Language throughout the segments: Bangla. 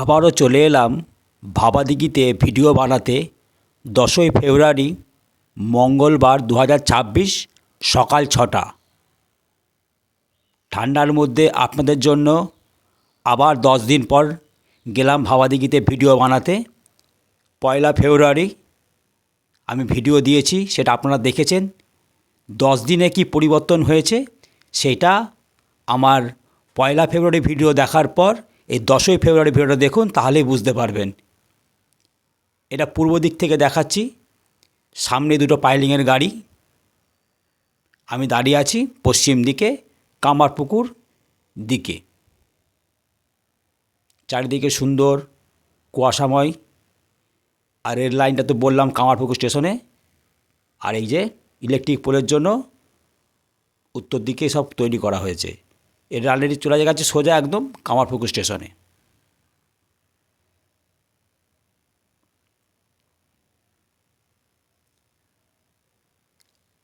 আবারও চলে এলাম ভাবাদিঘিতে ভিডিও বানাতে দশই ফেব্রুয়ারি, মঙ্গলবার দু হাজার ছাব্বিশ, সকাল ছটা। ঠান্ডার মধ্যে আপনাদের জন্য আবার দশ দিন পর গেলাম ভাবাদিঘিতে ভিডিও বানাতে। পয়লা ফেব্রুয়ারি, আমি ভিডিও দিয়েছি, সেটা আপনারা দেখেছেন। দশ দিনে কি পরিবর্তন হয়েছে, সেটা আমার পয়লা ফেব্রুয়ারি ভিডিও দেখার পর এই দশই ফেব্রুয়ারি ভিডিওটা দেখুন, তাহলেই বুঝতে পারবেন। এটা পূর্ব দিক থেকে দেখাচ্ছি। সামনে দুটো পাইলিংয়ের গাড়ি। আমি দাঁড়িয়ে আছি পশ্চিম দিকে, কামারপুকুর দিকে। চারিদিকে সুন্দর, কুয়াশাময়। আর রেল লাইনটা তো বললাম কামারপুকুর স্টেশনে। আর এই যে ইলেকট্রিক পোলের জন্য উত্তর দিকে সব তৈরি করা হয়েছে। এর অলরেডি চলে গেছে সোজা একদম কামারপুকুর স্টেশনে।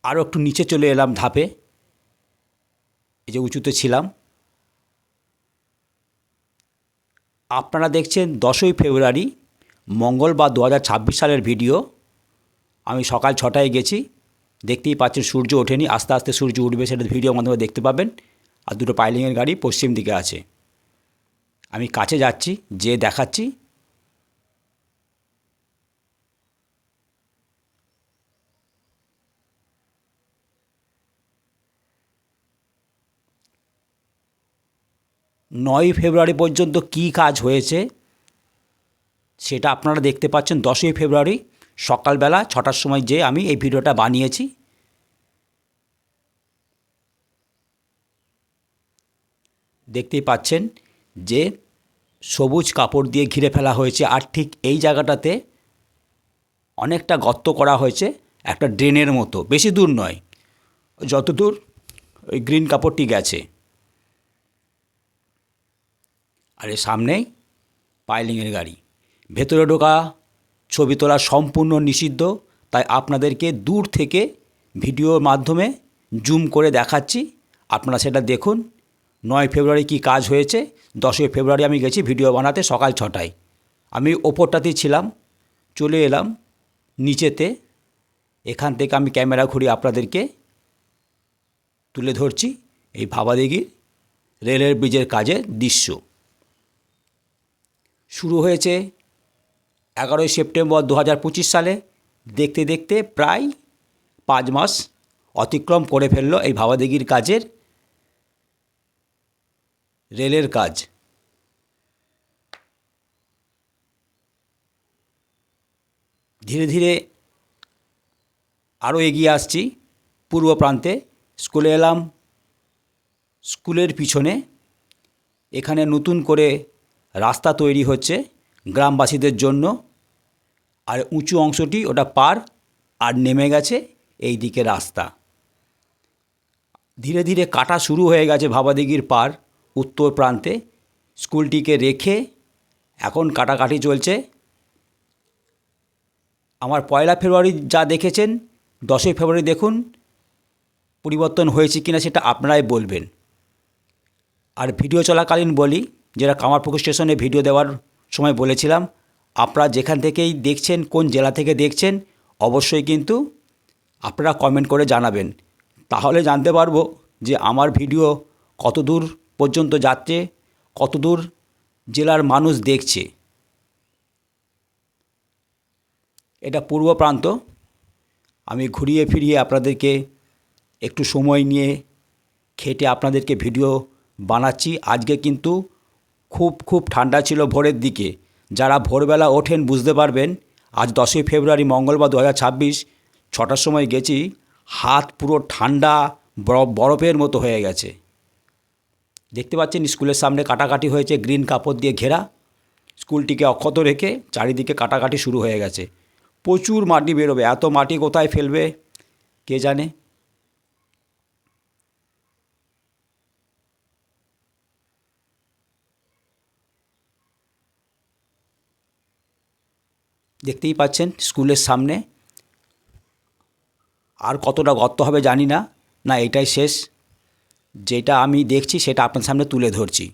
আরও একটু নিচে চলে এলাম ধাপে। এই যে উঁচুতে ছিলাম। আপনারা দেখছেন দশই ফেব্রুয়ারি, মঙ্গলবার দু হাজার ছাব্বিশ সালের ভিডিও। আমি সকাল ছটায় গেছি। দেখতেই পাচ্ছেন সূর্য ওঠেনি, আস্তে আস্তে সূর্য উঠবে সেটা ভিডিও মাধ্যমে দেখতে পাবেন। আর দুটো পাইলিংয়ের গাড়ি পশ্চিম দিকে আছে। আমি কাছে যাচ্ছি, যে দেখাচ্ছি। নয় ফেব্রুয়ারি পর্যন্ত কী কাজ হয়েছে, সেটা আপনারা দেখতে পাচ্ছেন দশই ফেব্রুয়ারি সকালবেলা ছটার সময় যে আমি এই ভিডিওটা বানিয়েছি। দেখতেই পাচ্ছেন যে সবুজ কাপড় দিয়ে ঘিরে ফেলা হয়েছে আর ঠিক এই জায়গাটাতে অনেকটা গর্ত করা হয়েছে একটা ড্রেনের মতো, বেশি দূর নয়। যতদূর ওই গ্রিন কাপড়টি গেছে। আর এর সামনেই পাইলিংয়ের গাড়ি। ভেতরে ঢোকা, ছবি তোলা সম্পূর্ণ নিষিদ্ধ, তাই আপনাদেরকে দূর থেকে ভিডিওর মাধ্যমে জুম করে দেখাচ্ছি। আপনারা সেটা দেখুন নয় ফেব্রুয়ারি কি কাজ হয়েছে? দশই ফেব্রুয়ারি আমি গেছি ভিডিও বানাতে সকাল ছটায়। আমি ওপরটাতেই ছিলাম, চলে এলাম নিচেতে। এখান থেকে আমি ক্যামেরা ঘুরি আপনাদেরকে তুলে ধরছি এই ভাবাদিঘির রেলের ব্রিজের কাজের দৃশ্য। শুরু হয়েছে এগারোই সেপ্টেম্বর দু হাজার পঁচিশ সালে। দেখতে দেখতে প্রায় পাঁচ মাস অতিক্রম করে ফেলল এই ভাবাদিঘির কাজের রেলের কাজ। ধীরে ধীরে আরও এগিয়ে আসছি পূর্ব প্রান্তে। স্কুলে এলাম, স্কুলের পিছনে। এখানে নতুন করে রাস্তা তৈরি হচ্ছে গ্রামবাসীদের জন্য। আর উঁচু অংশটি ওটা পার আর নেমে গেছে এই দিকে রাস্তা। ধীরে ধীরে কাটা শুরু হয়ে গেছে ভাবাদিঘির পার। উত্তর প্রান্তে স্কুলটিকে রেখে এখন কাটাকাটি চলছে। আমার পয়লা ফেব্রুয়ারি যা দেখেছেন, দশই ফেব্রুয়ারি দেখুন, পরিবর্তন হয়েছে কিনা সেটা আপনারাই বলবেন। আর ভিডিও চলাকালীন বলি, যেটা কামারপুকুর স্টেশনে ভিডিও দেওয়ার সময় বলেছিলাম, আপনারা যেখান থেকেই দেখছেন, কোন জেলা থেকে দেখছেন, অবশ্যই কিন্তু আপনারা কমেন্ট করে জানাবেন। তাহলে জানতে পারব যে আমার ভিডিও কত দূর পর্যন্ত যাচ্ছে কত দূর জেলার মানুষ দেখছে। এটা পূর্ব প্রান্ত। আমি ঘুরিয়ে ফিরিয়ে আপনাদেরকে একটু সময় নিয়ে খেটে আপনাদেরকে ভিডিও বানাচ্ছি। আজকে কিন্তু খুব খুব ঠান্ডা ছিল ভোরের দিকে। যারা ভোরবেলা ওঠেন বুঝতে পারবেন, আজ দশই ফেব্রুয়ারি, মঙ্গলবার দু হাজার ছাব্বিশ, ছটার সময় গেছি, হাত পুরো ঠান্ডা বরফের মতো হয়ে গেছে। দেখতে পাচ্ছেন, স্কুলের সামনে কাটাকাটি হয়েছে, গ্রিন কাপড় দিয়ে ঘেরা। স্কুলটিকে অক্ষত রেখে চারিদিকে কাটাকাটি শুরু হয়ে গেছে। প্রচুর মাটি বেরোবে। এত মাটি কোথায় ফেলবে? কে জানে? দেখতেই পাচ্ছেন, স্কুলের সামনে। আর কতটা গর্ত হবে জানি না। না, এটাই শেষ। যেটা আমি দেখছি সেটা আপনার সামনে তুলে ধরছি।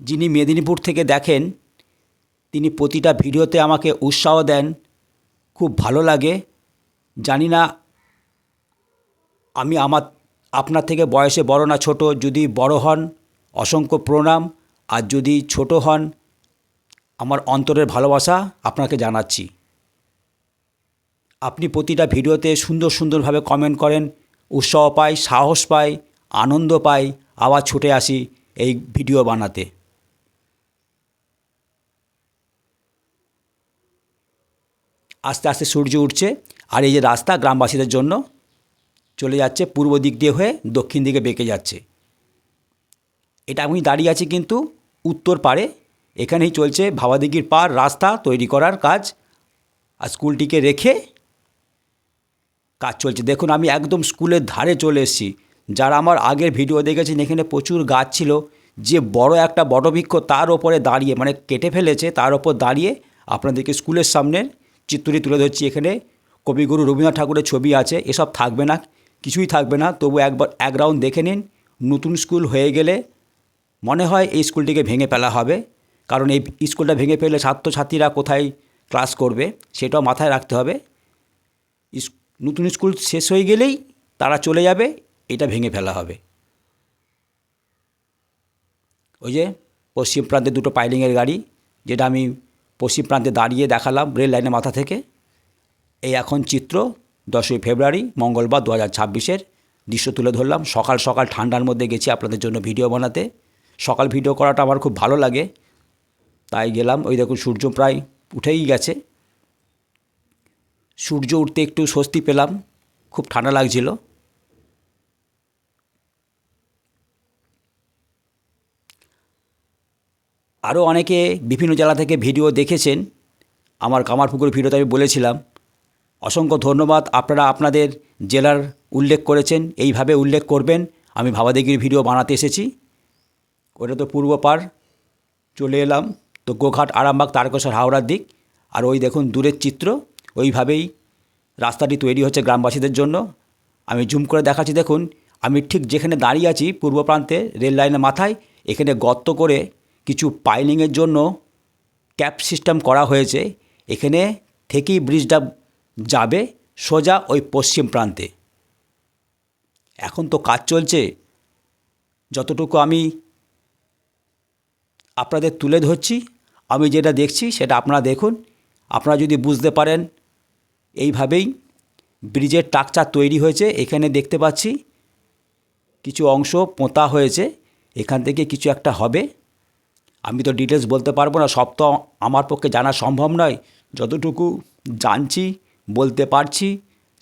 যিনি মেদিনীপুর থেকে দেখেন, তিনি প্রতিটা ভিডিওতে আমাকে উৎসাহ দেন, খুব ভালো লাগে। জানি না আমি আমার, আপনার থেকে বয়সে বড় না ছোট, যদি বড় হন, অসংখ্য প্রণাম। আর যদি ছোট হন, আমার অন্তরের ভালোবাসা আপনাকে জানাচ্ছি। আপনি প্রতিটা ভিডিওতে সুন্দর সুন্দরভাবে কমেন্ট করেন উৎসাহ পাই, সাহস পাই, আনন্দ পাই, আবার ছুটে আসি এই ভিডিও বানাতে। আস্তে আস্তে সূর্য উঠছে আর এই যে রাস্তা গ্রামবাসীদের জন্য চলে যাচ্ছে পূর্ব দিক দিয়ে হয়ে দক্ষিণ দিকে বেঁকে যাচ্ছে। এটা আমি দাঁড়িয়ে আছি কিন্তু উত্তর পাড়ে। এখানেই চলছে ভাবাদিঘির পার রাস্তা তৈরি করার কাজ। আর স্কুলটিকে রেখে কাজ চলছে। দেখুন, আমি একদম স্কুলের ধারে চলে এসেছি। যারা আমার আগের ভিডিও দেখেছেন, এখানে প্রচুর গাছ ছিল। যে বড় একটা বটবৃক্ষ তার ওপরে দাঁড়িয়ে মানে কেটে ফেলেছে, তার ওপর দাঁড়িয়ে আপনাদেরকে স্কুলের সামনে চিত্রটি তুলে ধরছি। এখানে কবিগুরু রবীন্দ্রনাথ ঠাকুরের ছবি আছে, এসব থাকবে না, কিছুই থাকবে না। তবু একবার এক রাউন্ড দেখে নিন, নতুন স্কুল হয়ে গেলে মনে হয় এই স্কুলটিকে ভেঙে ফেলা হবে। কারণ এই স্কুলটা ভেঙে ফেললে ছাত্রছাত্রীরা কোথায় ক্লাস করবে, সেটাও মাথায় রাখতে হবে। নতুন স্কুল শেষ হয়ে গেলেই তারা চলে যাবে, এটা ভেঙে ফেলা হবে। ওই যে পশ্চিম প্রান্তে দুটো পাইলিংয়ের গাড়ি, যেটা আমি পশ্চিম প্রান্তে দাঁড়িয়ে দেখালাম রেল লাইনের মাথা থেকে। এই এখন চিত্র, দশই ফেব্রুয়ারি, মঙ্গলবার দু হাজার ছাব্বিশের। দৃশ্য তুলে ধরলাম, সকাল সকাল ঠান্ডার মধ্যে গেছি আপনাদের জন্য ভিডিও বানাতে। সকাল ভিডিও করাটা আমার খুব ভালো লাগে। তাই গেলাম, ওই দেখুন সূর্য প্রায় উঠেই গেছে। সূর্য উঠতে একটু স্বস্তি পেলাম, খুব ঠান্ডা লাগছিল। আরও অনেকে বিভিন্ন জেলা থেকে ভিডিও দেখেছেন, আমার কামারপুকুর ভিডিওতে আমি বলেছিলাম, অসংখ্য ধন্যবাদ, আপনারা আপনাদের জেলার উল্লেখ করেছেন, এইভাবে উল্লেখ করবেন, আমি ভাবাদেগির ভিডিও বানাতে এসেছি। ওটা তো পূর্ব পার, চলে এলাম, তো গোঘাট, আরামবাগ, তারকেশ্বর, হাওড়ার দিক, আর ওই দেখুন দূরের চিত্র। ওইভাবেই রাস্তাটি তৈরি হচ্ছে গ্রামবাসীদের জন্য। আমি জুম করে দেখাচ্ছি, দেখুন, আমি ঠিক যেখানে দাঁড়িয়ে আছি পূর্ব প্রান্তে রেল লাইনের মাথায়, এখানে গর্ত করে কিছু পাইলিংয়ের জন্য ক্যাপ সিস্টেম করা হয়েছে। এখানে থেকেই ব্রিজটা যাবে সোজা ওই পশ্চিম প্রান্তে। এখন তো কাজ চলছে। যতটুকু আমি আপনাদের তুলে ধরছি, আমি যেটা দেখছি সেটা আপনারা দেখুন। আপনারা যদি বুঝতে পারেন এইভাবেই ব্রিজের টাকচার তৈরি হয়েছে। এখানে দেখতে পাচ্ছি কিছু অংশ পোঁতা হয়েছে। এখান থেকে কিছু একটা হবে। আমি তো ডিটেলস বলতে পারব না, সব তো আমার পক্ষে জানা সম্ভব নয়। যতটুকু জানছি, বলতে পারছি,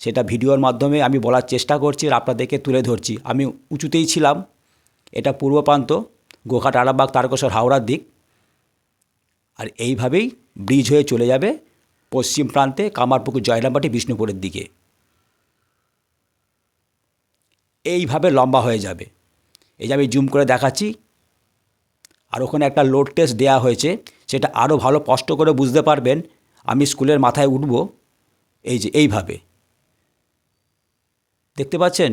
সেটা ভিডিওর মাধ্যমে আমি বলার চেষ্টা করছি আর আপনাদেরকে তুলে ধরছি। আমি উঁচুতেই ছিলাম, এটা পূর্ব প্রান্ত, গোঘাট আরামবাগ, তারকেশ্বর, হাওড়ার দিক। আর এইভাবেই ব্রিজ হয়ে চলে যাবে। পশ্চিম প্রান্তে কামারপুকুর জয়রামবাটি বিষ্ণুপুরের দিকে। এইভাবে লম্বা হয়ে যাবে। এই যে আমি জুম করে দেখাচ্ছি, আর ওখানে একটা লোড টেস্ট দেওয়া হয়েছে, সেটা আরও ভালো স্পষ্ট করে বুঝতে পারবেন। আমি স্কুলের মাথায় উঠব, এই যে এইভাবে। দেখতে পাচ্ছেন?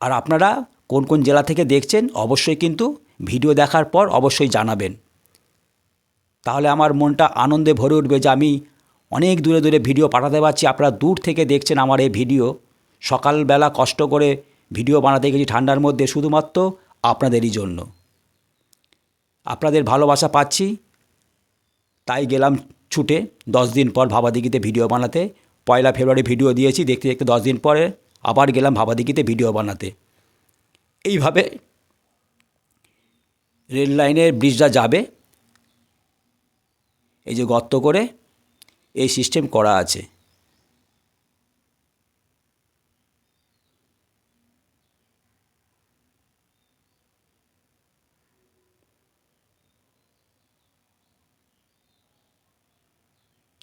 আর আপনারা কোন কোন জেলা থেকে দেখছেন, অবশ্যই কিন্তু ভিডিও দেখার পর অবশ্যই জানাবেন। তাহলে আমার মনটা আনন্দে ভরে উঠবে যে আমি অনেক দূরে দূরে ভিডিও পাঠাতে পারছি, আপনারা দূর থেকে দেখছেন আমার এই ভিডিও। সকালবেলা কষ্ট করে ভিডিও বানাতে গেছি ঠান্ডার মধ্যে, শুধুমাত্র আপনাদেরই জন্য। আপনাদের ভালোবাসা পাচ্ছি। তাই গেলাম ছুটে দশ দিন পর ভাবাদিঘিতে ভিডিও বানাতে। পয়লা ফেব্রুয়ারি ভিডিও দিয়েছি, দেখতে দেখতে দশ দিন পরে আবার গেলাম ভাবাদিঘিতে ভিডিও বানাতে। এইভাবে রেল লাইনের ব্রিজটা যাবে। এই যে গর্ত করে এই সিস্টেম করা আছে।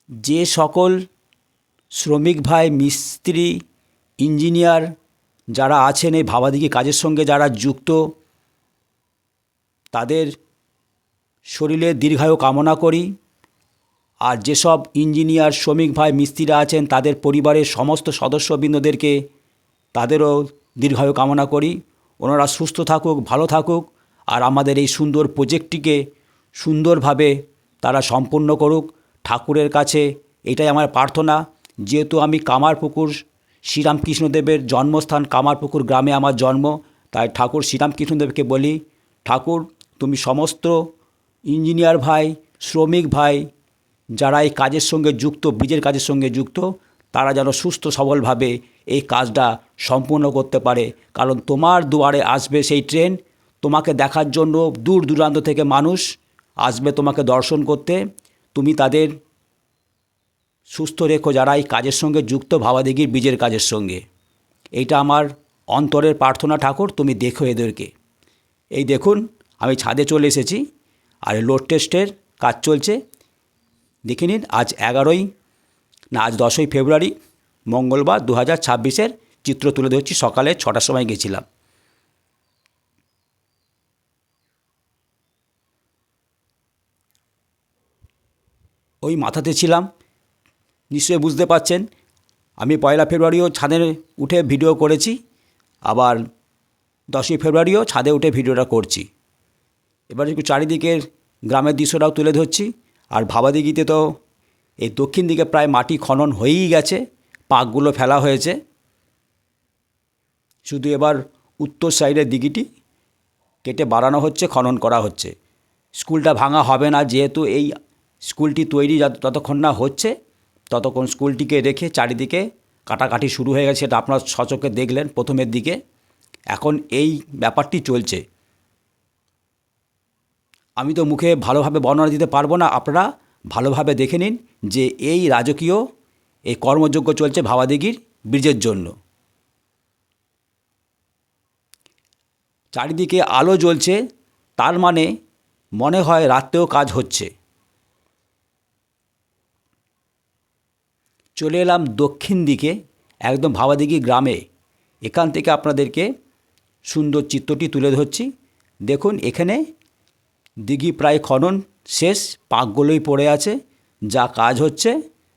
যে সকল শ্রমিক ভাই, মিস্ত্রি, ইঞ্জিনিয়ার যারা আছেন এই ভাবাদিঘি কাজের সঙ্গে যারা যুক্ত, তাদের শরীরে দীর্ঘায়ু কামনা করি। আর যেসব ইঞ্জিনিয়ার, শ্রমিক ভাই, মিস্ত্রিরা আছেন, তাদের পরিবারের সমস্ত সদস্যবৃন্দদেরকে তাদেরও দীর্ঘায়ু কামনা করি। ওনারা সুস্থ থাকুক, ভালো থাকুক, আর আমাদের এই সুন্দর প্রজেক্টটিকে সুন্দরভাবে তারা সম্পূর্ণ করুক। ঠাকুরের কাছে এটাই আমার প্রার্থনা। যেহেতু আমি কামারপুকুর শ্রীরামকৃষ্ণদেবের জন্মস্থান কামারপুকুর গ্রামে আমার জন্ম। তাই ঠাকুর শ্রীরামকৃষ্ণদেবকে বলি, ঠাকুর, তুমি সমস্ত ইঞ্জিনিয়ার ভাই, শ্রমিক ভাই, যারা এই কাজের সঙ্গে যুক্ত বীজের কাজের সঙ্গে যুক্ত, তারা যেন সুস্থ, সবলভাবে এই কাজটা সম্পূর্ণ করতে পারে। কারণ তোমার দুয়ারে আসবে সেই ট্রেন, তোমাকে দেখার জন্য দূর দূরান্ত থেকে মানুষ আসবে তোমাকে দর্শন করতে। তুমি তাদের সুস্থ রেখো যারা এই কাজের সঙ্গে যুক্ত ভাবাদিঘির বীজের কাজের সঙ্গে। এইটা আমার অন্তরের প্রার্থনা ঠাকুর, তুমি দেখো এদেরকে। এই দেখুন, আমি ছাদে চলে এসেছি, আর লোড টেস্টের কাজ চলছে। দেখে নিন, আজ এগারোই না, আজ দশই ফেব্রুয়ারি, মঙ্গলবার দু হাজার ছাব্বিশের চিত্র তুলে ধরছি, সকালে ছটার সময় গেছিলাম। ওই মাথাতে ছিলাম নিশ্চয়ই বুঝতে পারছেন। আমি পয়লা ফেব্রুয়ারিও ছাদে উঠে ভিডিও করেছি, আবার দশই ফেব্রুয়ারিও ছাদে উঠে ভিডিওটা করছি। এবার একটু চারিদিকের গ্রামের দৃশ্যটাও তুলে ধরছি, আর ভাবাদিঘিতে তো এই দক্ষিণ দিকে প্রায় মাটি খনন হয়েই গেছে, পাকগুলো ফেলা হয়েছে। শুধু এবার উত্তর সাইডের দিঘিটি কেটে বাড়ানো হচ্ছে, খনন করা হচ্ছে। স্কুলটা ভাঙা হবে না, যেহেতু এই স্কুলটি তৈরি যত- যতক্ষণ না হচ্ছে ততক্ষণ স্কুলটিকে রেখে চারিদিকে কাটাকাটি শুরু হয়ে গেছে সেটা আপনার সচক্ষে দেখলেন প্রথমের দিকে। এখন এই ব্যাপারটি চলছে। আমি তো মুখে ভালোভাবে বর্ণনা দিতে পারব না, আপনারা ভালোভাবে দেখে নিন যে এই রাজকীয়, এই কর্মযজ্ঞ চলছে ভাবাদিঘির ব্রিজের জন্য। চারিদিকে আলো জ্বলছে, তার মানে মনে হয় রাত্রেও কাজ হচ্ছে। চলে এলাম দক্ষিণ দিকে, একদম ভাবাদিঘি গ্রামে। এখান থেকে আপনাদেরকে সুন্দর চিত্রটি তুলে ধরছি। দেখুন, এখানে দিঘি প্রায় খনন শেষ, পাকগুলোই পড়ে আছে। যা কাজ হচ্ছে,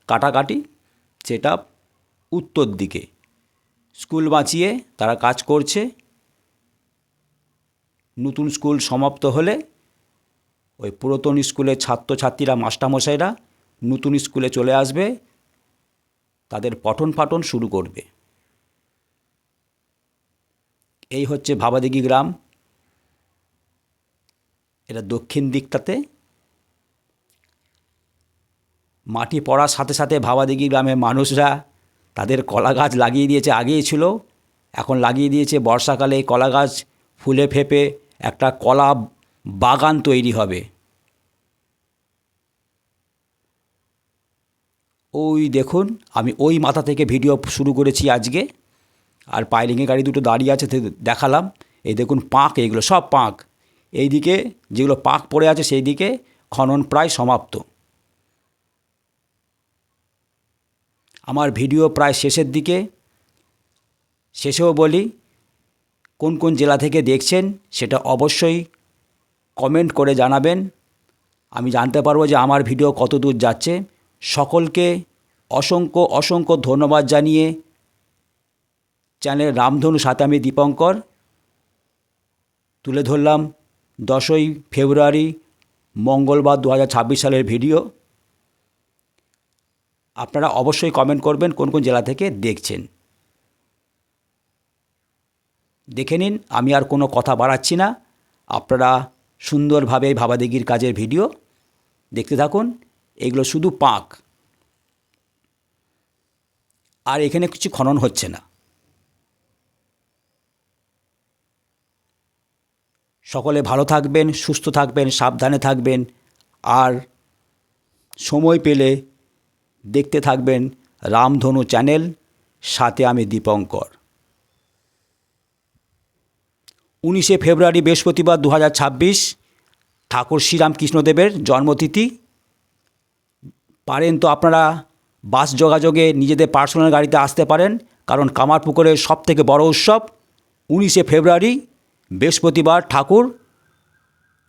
কাটাকাটি, সেটা উত্তর দিকে। স্কুল বাঁচিয়ে তারা কাজ করছে। নতুন স্কুল সমাপ্ত হলে ওই পুরাতন স্কুলের ছাত্রছাত্রীরা, মাস্টারমশাইরা নতুন স্কুলে চলে আসবে। তাদের পঠন পাঠন শুরু করবে। এই হচ্ছে ভাবাদিঘি গ্রাম। এটা দক্ষিণ দিকটাতে। মাটি পড়ার সাথে সাথে ভাবাদিঘি গ্রামের মানুষরা তাদের কলা গাছ লাগিয়ে দিয়েছে, আগেই ছিল। এখন লাগিয়ে দিয়েছে, বর্ষাকালে কলা গাছ ফুলে ফেপে একটা কলা বাগান তৈরি হবে। ওই দেখুন, আমি ওই মাথা থেকে ভিডিও শুরু করেছি আজকে। আর পাইলিংয়ে গাড়ি দুটো দাঁড়িয়ে আছে দেখালাম। এই দেখুন পাঁক, এইগুলো সব পাঁক। এইদিকে যেগুলো পাঁক পড়ে আছে সেই দিকে খনন প্রায় সমাপ্ত। আমার ভিডিও প্রায় শেষের দিকে। শেষেও বলি, কোন কোন জেলা থেকে দেখছেন, সেটা অবশ্যই কমেন্ট করে জানাবেন। আমি জানতে পারব যে আমার ভিডিও কত দূর যাচ্ছে। সকলকে অসংখ্য অসংখ্য ধন্যবাদ জানিয়ে চ্যানেল রামধনু সাথে আমি দীপঙ্কর। তুলে ধরলাম দশই ফেব্রুয়ারি, মঙ্গলবার দু হাজার ছাব্বিশ সালের ভিডিও। আপনারা অবশ্যই কমেন্ট করবেন কোন কোন জেলা থেকে দেখছেন। দেখে নিন, আমি আর কোনো কথা বাড়াচ্ছি না। আপনারা সুন্দরভাবে এই ভাবাদিঘির কাজের ভিডিও দেখতে থাকুন। এগুলো শুধু পাক। আর এখানে কিছু খনন হচ্ছে না। সকলে ভালো থাকবেন, সুস্থ থাকবেন, সাবধানে থাকবেন, আর সময় পেলে দেখতে থাকবেন রামধনু চ্যানেল, সাথে আমি দীপঙ্কর। উনিশে ফেব্রুয়ারি বৃহস্পতিবার দু হাজার ছাব্বিশ, ঠাকুর শ্রীরামকৃষ্ণদেবের জন্মতিথি। পারেন তো আপনারা বাস যোগাযোগে নিজেদের পার্সোনাল গাড়িতে আসতে পারেন, কারণ কামারপুকুরের সব থেকে বড় উৎসব উনিশে ফেব্রুয়ারি, বৃহস্পতিবার ঠাকুর,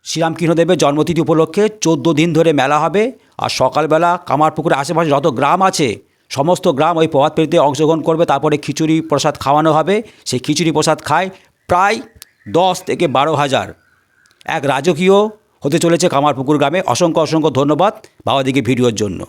শ্রীরামকৃষ্ণদেবের জন্মতিথি উপলক্ষে চোদ্দ দিন ধরে মেলা হবে আর সকালবেলা কামারপুকুরের আশেপাশে যত গ্রাম আছে, সমস্ত গ্রাম ওই প্রভাত পেরিতে অংশগ্রহণ করবে, তারপরে খিচুড়ি প্রসাদ খাওয়ানো হবে। সেই খিচুড়ি প্রসাদ খায় প্রায় দশ থেকে বারো হাজার। এক রাজকীয় হতে চলেছে কামারপুকুর গ্রামে। অসংখ্য অসংখ্য ধন্যবাদ বাবাদিকে ভিডিওর জন্য।